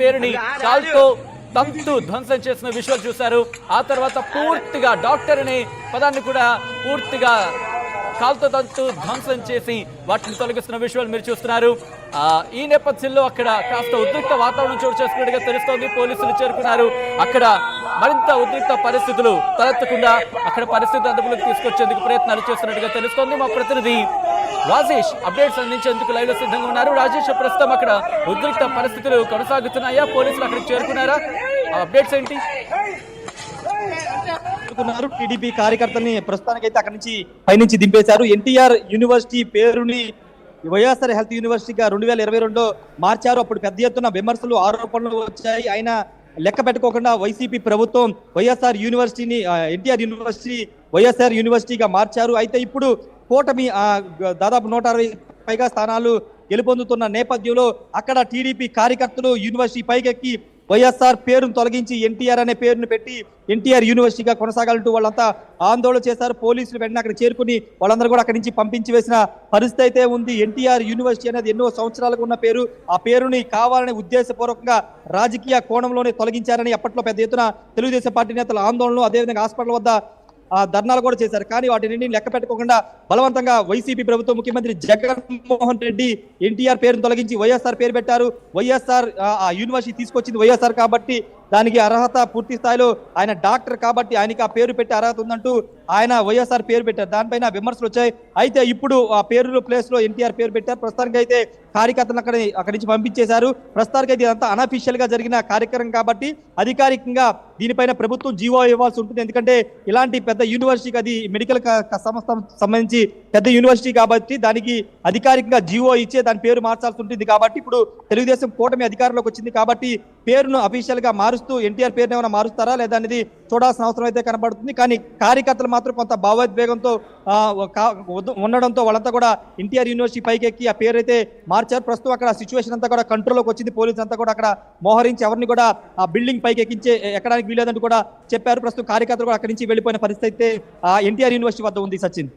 పేరుని కాల్తో తంతు ధ్వంసం చేసిన విషయాలు చూశారు. ఆ తర్వాత పూర్తిగా డాక్టర్ అనే పదాన్ని కూడా పూర్తిగా కాలుతో తంతు ధ్వంసం చేసి వాటిని తొలగిస్తున్న విషయాలు మీరు చూస్తున్నారు ఈ నేపథ్యంలో అక్కడ కాస్త ఉద్రిక్త వాతావరణం చోటు చేసుకున్నట్టుగా తెలుస్తోంది పోలీసులు చేరుకున్నారు అక్కడ మరింత ఉద్రిక్త పరిస్థితులు తలెత్తకుండా అక్కడ పరిస్థితి అదుపులోకి తీసుకొచ్చేందుకు ప్రయత్నాలు చేస్తున్నట్టుగా తెలుస్తోంది మా ప్రతినిధి రాజేష్ అప్డేట్స్ అందించేందుకు లైవ్లో సిద్ధంగా ఉన్నారు రాజేష్ ప్రస్తుతం అక్కడ ఉద్రిక్త పరిస్థితులు కొనసాగుతున్నాయా పోలీసులు అక్కడికి చేరుకున్నారా అప్డేట్స్ ఏంటి అనుకున్నారు టీడీపీ కార్యకర్తల్ని ప్రస్తుతానికైతే అక్కడి నుంచి పైనుంచి దింపేశారు. ఎన్టీఆర్ యూనివర్సిటీ పేరుని వైఎస్ఆర్ హెల్త్ యూనివర్సిటీగా రెండు వేల ఇరవై రెండులో మార్చారు. అప్పుడు పెద్ద ఎత్తున విమర్శలు ఆరోపణలు వచ్చాయి. ఆయన లెక్క పెట్టుకోకుండా వైసీపీ ప్రభుత్వం వైఎస్ఆర్ యూనివర్సిటీని ఎన్టీఆర్ యూనివర్సిటీ వైఎస్ఆర్ యూనివర్సిటీగా మార్చారు. అయితే ఇప్పుడు కూటమి దాదాపు నూట అరవై పైగా స్థానాలు గెలుపొందుతున్న నేపథ్యంలో అక్కడ టీడీపీ కార్యకర్తలు యూనివర్సిటీ పైకెక్కి వైఎస్ఆర్ పేరును తొలగించి ఎన్టీఆర్ అనే పేరును పెట్టి ఎన్టీఆర్ యూనివర్సిటీగా కొనసాగాలంటూ వాళ్ళంతా ఆందోళన చేశారు. పోలీసులు వెంటనే అక్కడ చేరుకుని వాళ్ళందరూ కూడా అక్కడి నుంచి పంపించి వేసిన పరిస్థితి అయితే ఉంది. ఎన్టీఆర్ యూనివర్సిటీ అనేది ఎన్నో సంవత్సరాలకు ఉన్న పేరు. ఆ పేరుని కావాలని ఉద్దేశపూర్వకంగా రాజకీయ కోణంలోనే తొలగించారని అప్పట్లో పెద్ద ఎత్తున తెలుగుదేశం పార్టీ నేతల ఆందోళనలు అదేవిధంగా హాస్పిటల్ వద్ద ఆ ధర్నాలు కూడా చేశారు. కానీ వాటిని లెక్క పెట్టుకోకుండా బలవంతంగా వైసీపీ ప్రభుత్వం ముఖ్యమంత్రి జగన్మోహన్ రెడ్డి ఎన్టీఆర్ పేరును తొలగించి వైఎస్ఆర్ పేరు పెట్టారు. వైఎస్ఆర్ ఆ, యూనివర్సిటీ తీసుకొచ్చింది వైఎస్ఆర్ కాబట్టి దానికి అర్హత పూర్తి స్థాయిలో ఆయన డాక్టర్ కాబట్టి ఆయనకి ఆ పేరు పెట్టే అర్హత ఉందంటూ ఆయన వైఎస్ఆర్ పేరు పెట్టారు. దానిపైన విమర్శలు వచ్చాయి. అయితే ఇప్పుడు ఆ పేరు ప్లేస్లో ఎన్టీఆర్ పేరు పెట్టారు. ప్రస్తుతానికి అయితే కార్యకర్తలు అక్కడ అక్కడి నుంచి పంపించేశారు. ప్రస్తుతానికి అయితే ఇదంతా అనఫీషియల్గా జరిగిన కార్యక్రమం కాబట్టి అధికారికంగా దీనిపైన ప్రభుత్వం జీవో ఇవ్వాల్సి ఉంటుంది. ఎందుకంటే ఇలాంటి పెద్ద యూనివర్సిటీకి అది మెడికల్ సంస్థ సంబంధించి పెద్ద యూనివర్సిటీ కాబట్టి దానికి అధికారికంగా జీవో ఇచ్చే దాని పేరు మార్చాల్సి ఉంటుంది కాబట్టి ఇప్పుడు తెలుగుదేశం కూటమి అధికారంలోకి వచ్చింది కాబట్టి పేరును అఫీషియల్గా మారుస్తూ ఎన్టీఆర్ పేరును ఏమైనా మారుస్తారా లేదా అనేది చూడాల్సిన అవసరం అయితే కనబడుతుంది. కానీ కార్యకర్తలు మాత్రం కొంత భావోద్వేగంతో ఉండడంతో వాళ్ళంతా కూడా ఎన్టీఆర్ యూనివర్సిటీ పైకెక్కి ఆ పేరు అయితే మార్చారు. ప్రస్తుతం అక్కడ సిచ్యువేషన్ అంతా కూడా కంట్రోల్లోకి వచ్చింది. పోలీసు అంతా కూడా అక్కడ మోహరించి ఎవరిని కూడా ఆ బిల్డింగ్ పైకి ఎక్కించే ఎక్కడానికి వీలేదంటూ కూడా చెప్పారు. ప్రస్తుతం కార్యకర్తలు కూడా అక్కడి నుంచి వెళ్ళిపోయిన పరిస్థితి అయితే ఆ ఎన్టీఆర్ యూనివర్సిటీ వద్ద ఉంది సచిన్.